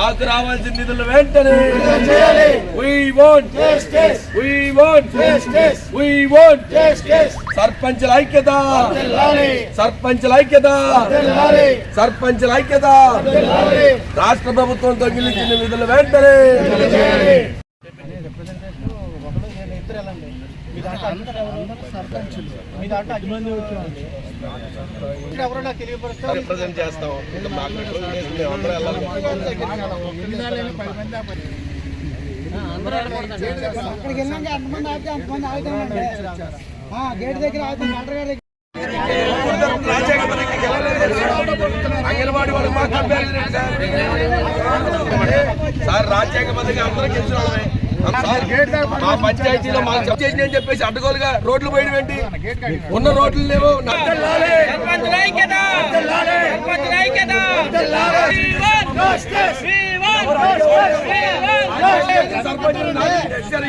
మాకు రావాల్సిన నిధులు వెంటనే. సర్పంచుల ఐక్యత. సర్పంచుల ఐక్యత. సర్పంచుల ఐక్యత. రాష్ట్ర ప్రభుత్వం తొలగించిన నిధులు వెంటనే. ఎవరైనా తెలియపరుస్తారు రిప్రజెంట్ చేస్తాం ఇంకా మాకు representation మేము అందరం వెళ్ళాలి. అక్కడికి వెళ్ళాక ఎంతమంది ఆగితే అంతమంది ఆగుతామండి ఆ, గేట్ దగ్గర ఆగుతాం కలెక్టర్ గారి దగ్గర రాజశేఖర పథకం గెలవలేదు. అంగన్వాడీ వాళ్ళకి మాకు కంపేర్ చేయండి సార్ సార్ రాజ్యాంగ పథకం అందరం గెలిచిన వాళ్ళమే. సార్, మా పంచాయతీలో మాకు అని చెప్పేసి అడ్డగోలుగా రోడ్లు పోయడం ఏంటి? ఉన్న రోడ్లు లేవు నద్దెల్లాలి. సర్పంచులు నాలుగు చేశారు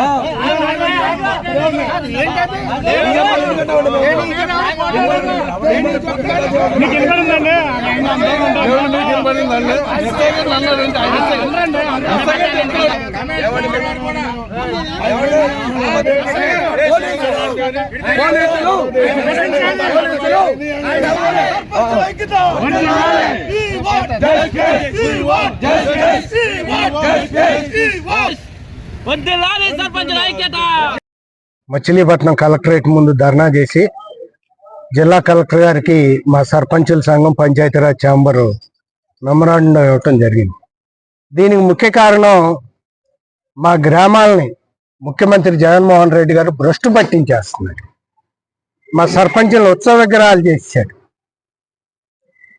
ఈ మీకు వినపడిందండి మీకు ఐక్యత! మచిలీపట్నం కలెక్టరేట్ ముందు ధర్నా చేసి జిల్లా కలెక్టర్ గారికి మా సర్పంచుల సంఘం పంచాయతీరాజ్ ఛాంబర్ మెమరాండం ఇవ్వటం జరిగింది. దీనికి ముఖ్య కారణం మా గ్రామాలని ముఖ్యమంత్రి జగన్మోహన్ రెడ్డి గారు భ్రష్టు పట్టించేస్తున్నాడు మా సర్పంచులు ఉత్సవ విగ్రహాలు చేశాడు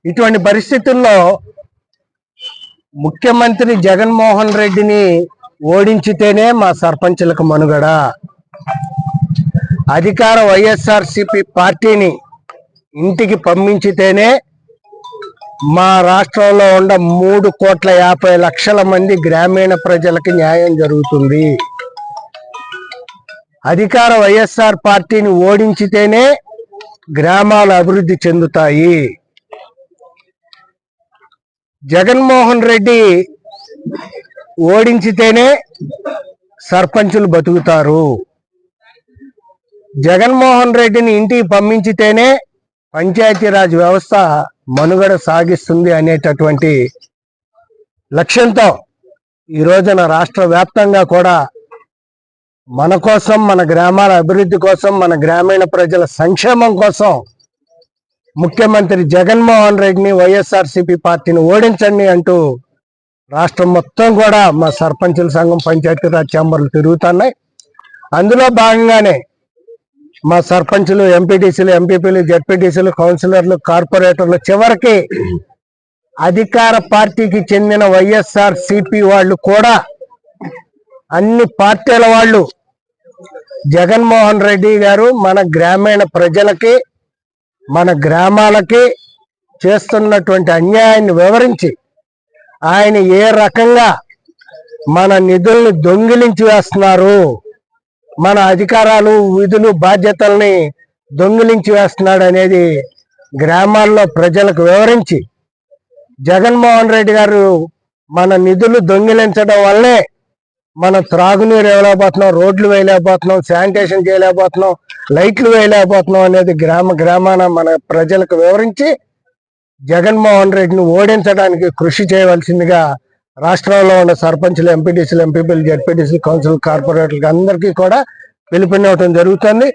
ఇటువంటి పరిస్థితుల్లో ముఖ్యమంత్రి జగన్మోహన్ రెడ్డిని ఓడించితేనే మా సర్పంచులకు మనుగడ అధికార వైఎస్ఆర్సిపి పార్టీని ఇంటికి పంపించితేనే మా రాష్ట్రంలో ఉన్న మూడు కోట్ల యాభై లక్షల మంది గ్రామీణ ప్రజలకి న్యాయం జరుగుతుంది. అధికార వైఎస్ఆర్ పార్టీని ఓడించితేనే గ్రామాలు అభివృద్ధి చెందుతాయి. జగన్మోహన్ రెడ్డి ఓడించితేనే సర్పంచులు బతుకుతారు. జగన్మోహన్ రెడ్డిని ఇంటికి పంపించితేనే పంచాయతీరాజ్ వ్యవస్థ మనుగడ సాగిస్తుంది అనేటటువంటి లక్ష్యంతో ఈ రోజున రాష్ట్ర వ్యాప్తంగా కూడా మన కోసం మన గ్రామాల అభివృద్ధి కోసం మన గ్రామీణ ప్రజల సంక్షేమం కోసం ముఖ్యమంత్రి జగన్మోహన్ రెడ్డిని వైఎస్ఆర్సీపీ పార్టీని ఓడించండి అంటూ రాష్ట్రం మొత్తం కూడా మా సర్పంచుల సంఘం పంచాయతీరాజ్ ఛాంబర్లు తిరుగుతున్నాయి. అందులో భాగంగానే మా సర్పంచులు ఎంపీటీసీలు ఎంపీపీలు జడ్పీటీసీలు కౌన్సిలర్లు కార్పొరేటర్లు చివరికి అధికార పార్టీకి చెందిన వైఎస్ఆర్ సిపి వాళ్ళు కూడా అన్ని పార్టీల వాళ్ళు జగన్మోహన్ రెడ్డి గారు మన గ్రామీణ ప్రజలకి మన గ్రామాలకి చేస్తున్నటువంటి అన్యాయాన్ని వివరించి ఆయన ఏ రకంగా మన నిధుల్ని దొంగిలించి వేస్తున్నారు? మన అధికారాలు విధులు బాధ్యతల్ని దొంగిలించి వేస్తున్నాడు అనేది గ్రామాల్లో ప్రజలకు వివరించి జగన్మోహన్ రెడ్డి గారు మన నిధులు దొంగిలించడం వల్లే మనం త్రాగునీరు వేయలేకపోతున్నాం రోడ్లు వేయలేకపోతున్నాం శానిటేషన్ చేయలేకపోతున్నాం లైట్లు వేయలేకపోతున్నాం అనేది గ్రామ గ్రామాన మన ప్రజలకు వివరించి జగన్మోహన్ రెడ్డిని ఓడించడానికి కృషి చేయవలసిందిగా రాష్ట్రంలో ఉన్న సర్పంచులు ఎంపీటీసీలు ఎంపీపీలు జడ్పీటీసీలు కౌన్సిల్ కార్పొరేటర్లకు అందరికీ కూడా పిలుపునివ్వటం జరుగుతుంది.